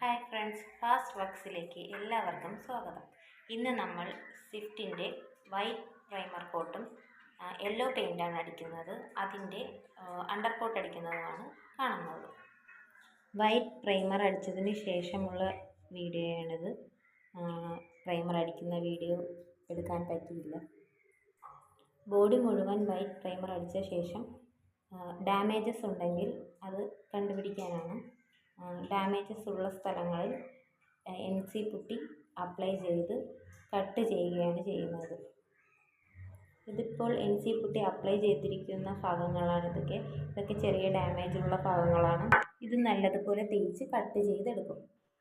Hi friends fast വർക്ക്സിലേക്ക് എല്ലാവർക്കും സ്വാഗതം. ഇന്ന് നമ്മൾ സ്വിഫ്റ്റിന്റെ വൈറ്റ് പ്രൈമർ കോട്ടും യെല്ലോ പെയിന്റാണ് അടിക്കുന്നത്. അതിന്റെ അണ്ടർ കോട്ട് അടിക്കുന്നതുമാണ് കാണുന്നത്. വൈറ്റ് പ്രൈമർ അടിച്ചതിന് ശേഷമുള്ള വീഡിയോയാണിത്. പ്രൈമർ അടിക്കുന്ന വീഡിയോ എടുക്കാൻ പറ്റിയില്ല. ബോഡി മുഴുവൻ വൈറ്റ് പ്രൈമർ അടിച്ച ശേഷം ഡാമേജസ് ഉണ്ടെങ്കിൽ അത് കണ്ടുപിടിക്കാനാണ് ഡാമേജസ് ഉള്ള സ്ഥലങ്ങളിൽ എം സി പുട്ടി അപ്ലൈ ചെയ്ത് കട്ട് ചെയ്യുകയാണ് ചെയ്യുന്നത്. ഇതിപ്പോൾ എൻ സി പുട്ടി അപ്ലൈ ചെയ്തിരിക്കുന്ന ഭാഗങ്ങളാണ് ഇതൊക്കെ. ഇതൊക്കെ ചെറിയ ഡാമേജുള്ള ഭാഗങ്ങളാണ്. ഇത് നല്ലതുപോലെ തേച്ച് കട്ട് ചെയ്തെടുക്കും.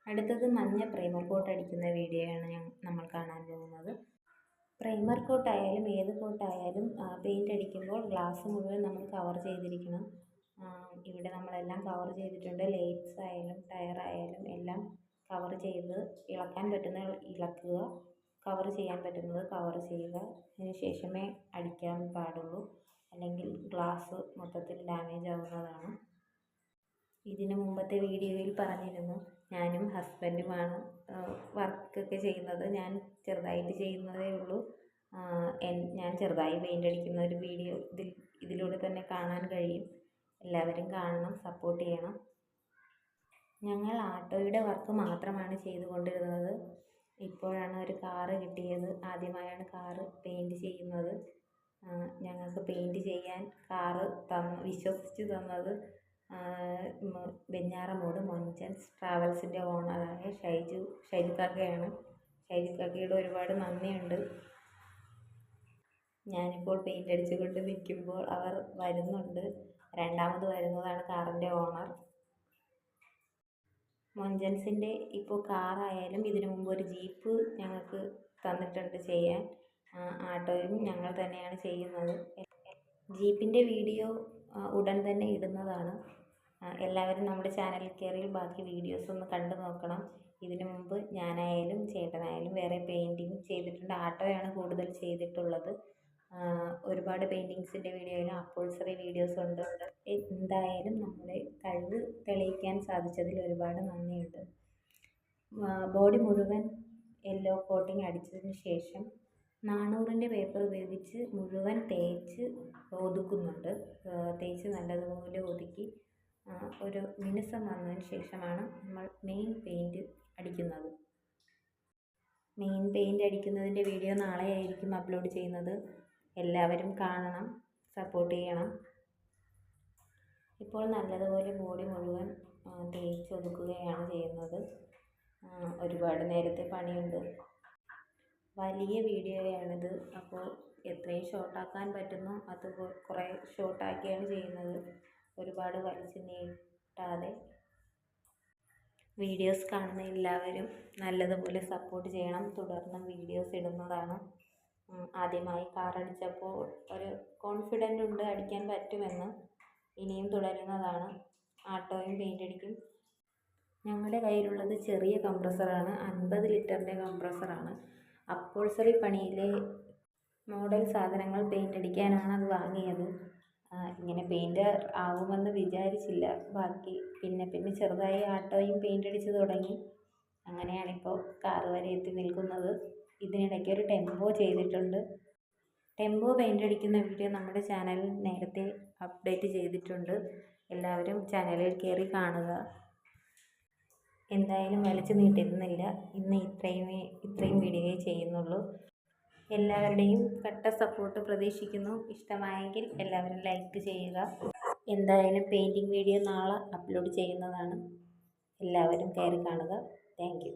അടുത്തത് മഞ്ഞ പ്രൈമർ കോട്ട് അടിക്കുന്ന വീഡിയോയാണ് നമ്മൾ കാണാൻ പോകുന്നത്. പ്രൈമർ കോട്ടായാലും ഏത് കോട്ടായാലും പെയിന്റ് അടിക്കുമ്പോൾ ഗ്ലാസ് മുഴുവൻ നമ്മൾ കവർ ചെയ്തിരിക്കണം. നമ്മളെല്ലാം കവർ ചെയ്തിട്ടുണ്ട്. ലേറ്റ്സ് ആയാലും ടയർ ആയാലും എല്ലാം കവർ ചെയ്ത് ഇളക്കാൻ പറ്റുന്ന ഇളക്കുക കവർ ചെയ്യാൻ പറ്റുന്നത് കവർ ചെയ്യുക. അതിന് ശേഷമേ അടിക്കാൻ പാടുള്ളൂ. അല്ലെങ്കിൽ ഗ്ലാസ് മൊത്തത്തിൽ ഡാമേജ് ആവുന്നതാണ്. ഇതിന് മുമ്പത്തെ വീഡിയോയിൽ പറഞ്ഞിരുന്നു. ഞാനും ഹസ്ബൻഡുമാണ് വർക്കൊക്കെ ചെയ്യുന്നത്. ഞാൻ ചെറുതായിട്ട് ചെയ്യുന്നതേ ഉള്ളൂ. ഞാൻ ചെറുതായി പെയിന്റ് അടിക്കുന്ന ഒരു വീഡിയോ ഇതിൽ ഇതിലൂടെ തന്നെ കാണാൻ കഴിയും. എല്ലാവരും കാണണം സപ്പോർട്ട് ചെയ്യണം. ഞങ്ങൾ ആട്ടോയുടെ വർക്ക് മാത്രമാണ് ചെയ്തുകൊണ്ടിരുന്നത്. ഇപ്പോഴാണ് ഒരു കാറ് കിട്ടിയത്. ആദ്യമായാണ് കാറ് പെയിന്റ് ചെയ്യുന്നത്. ഞങ്ങൾക്ക് പെയിന്റ് ചെയ്യാൻ കാറ് തന്ന് വിശ്വസിച്ച് തന്നത് വെഞ്ഞാറമൂട് മൊഞ്ചൻസ് ട്രാവൽസിന്റെ ഓണറായ ഷൈജു ഷൈജു കാക്കയാണ്. ഷൈജു കാക്കയുടെ ഒരുപാട് നന്ദിയുണ്ട്. ഞാനിപ്പോൾ പെയിന്റ് അടിച്ചുകൊണ്ട് നിൽക്കുമ്പോൾ അവർ വരുന്നുണ്ട്. രണ്ടാമത് വരുന്നതാണ് കാറിന്റെ ഓണർ. മൊഞ്ചൻസിന്റെ ഇപ്പോൾ കാറായാലും ഇതിനു മുമ്പ് ഒരു ജീപ്പ് ഞങ്ങൾക്ക് തന്നിട്ടുണ്ട് ചെയ്യാൻ. ആട്ടോയും ഞങ്ങൾ തന്നെയാണ് ചെയ്യുന്നത്. ജീപ്പിന്റെ വീഡിയോ ഉടൻ തന്നെ ഇടുന്നതാണ്. എല്ലാവരും നമ്മുടെ ചാനലിൽ കയറി ബാക്കി വീഡിയോസ് ഒന്ന് കണ്ടു നോക്കണം. ഇതിനു മുമ്പ് ഞാനായാലും ചേട്ടനായാലും വേറെ പെയിന്റിങ് ചെയ്തിട്ടുണ്ട്. ആട്ടോയാണ് കൂടുതൽ ചെയ്തിട്ടുള്ളത്. ഒരുപാട് പെയിന്റിങ്സിന്റെ വീഡിയോയിലും അപ്പോൾസറി വീഡിയോസ് ഉണ്ട് എന്തായാലും നമ്മുടെ കഴിവ് തെളിയിക്കാൻ സാധിച്ചതിൽ ഒരുപാട് നന്ദിയുണ്ട്. ബോഡി മുഴുവൻ യെല്ലോ കോട്ടിങ് അടിച്ചതിന് ശേഷം നാനൂറിന്റെ പേപ്പർ ഉപയോഗിച്ച് മുഴുവൻ തേച്ച് ഒതുക്കുന്നുണ്ട്. തേച്ച് നല്ലതുപോലെ ഒതുക്കി ഒരു മിനുസം വന്നതിന് ശേഷമാണ് നമ്മൾ മെയിൻ പെയിന്റ് അടിക്കുന്നത്. മെയിൻ പെയിന്റ് അടിക്കുന്നതിന്റെ വീഡിയോ നാളെ ആയിരിക്കും അപ്ലോഡ് ചെയ്യുന്നത്. എല്ലാവരും കാണണം സപ്പോർട്ട് ചെയ്യണം. ഇപ്പോൾ നല്ലതുപോലെ ബോഡി മുഴുവൻ തേച്ചൊതുക്കുകയാണ് ചെയ്യുന്നത്. ഒരുപാട് നേരത്തെ പണിയുണ്ട്. വലിയ വീഡിയോയാണിത്. അപ്പോൾ എത്രയും ഷോർട്ടാക്കാൻ പറ്റുന്നോ. അത് കുറേ ഷോർട്ടാക്കിയാണ് ചെയ്യുന്നത്. ഒരുപാട് വലിച്ച് നീട്ടാതെ. വീഡിയോസ് കാണുന്ന എല്ലാവരും നല്ലതുപോലെ സപ്പോർട്ട് ചെയ്യണം. തുടർന്നും വീഡിയോസ് ഇടുന്നതാണ്. ആദ്യമായി കാർ അടിച്ചപ്പോൾ ഒരു കോൺഫിഡന്റ് ഉണ്ട് അടിക്കാൻ പറ്റുമെന്ന്. ഇനിയും തുടരുന്നതാണ്. ആട്ടോയും പെയിന്റടിക്കും ഞങ്ങളുടെ കയ്യിലുള്ളത് ചെറിയ കംപ്രസറാണ് അൻപത് ലിറ്ററിന്റെ കംപ്രസറാണ് അപ്പോൾസറി പണിയിലെ മോഡൽ സാധനങ്ങൾ പെയിന്റ് അടിക്കാനാണ് അത് വാങ്ങിയത്. ഇങ്ങനെ പെയിന്റർ ആവുമെന്ന് വിചാരിച്ചില്ല. ബാക്കി പിന്നെ പിന്നെ ചെറുതായി ആട്ടോയും അടിച്ച് തുടങ്ങി. അങ്ങനെയാണിപ്പോൾ കാറ് വരെ എത്തി നിൽക്കുന്നത്. ഇതിനിടയ്ക്ക് ഒരു ടെമ്പോ ചെയ്തിട്ടുണ്ട്. ടെമ്പോ പെയിന്റ് അടിക്കുന്ന വീഡിയോ നമ്മുടെ ചാനലിൽ നേരത്തെ അപ്ഡേറ്റ് ചെയ്തിട്ടുണ്ട്. എല്ലാവരും ചാനലിൽ കയറി കാണുക. എന്തായാലും വലിച്ചു നീട്ടിരുന്നില്ല ഇന്ന് ഇത്രയും ഇത്രയും വീഡിയോയെ ചെയ്യുന്നുള്ളൂ. എല്ലാവരുടെയും കട്ട സപ്പോർട്ട് പ്രതീക്ഷിക്കുന്നു. ഇഷ്ടമായെങ്കിൽ എല്ലാവരും ലൈക്ക് ചെയ്യുക. എന്തായാലും പെയിന്റിങ് വീഡിയോ നാളെ അപ്ലോഡ് ചെയ്യുന്നതാണ്. എല്ലാവരും കയറി കാണുക. താങ്ക്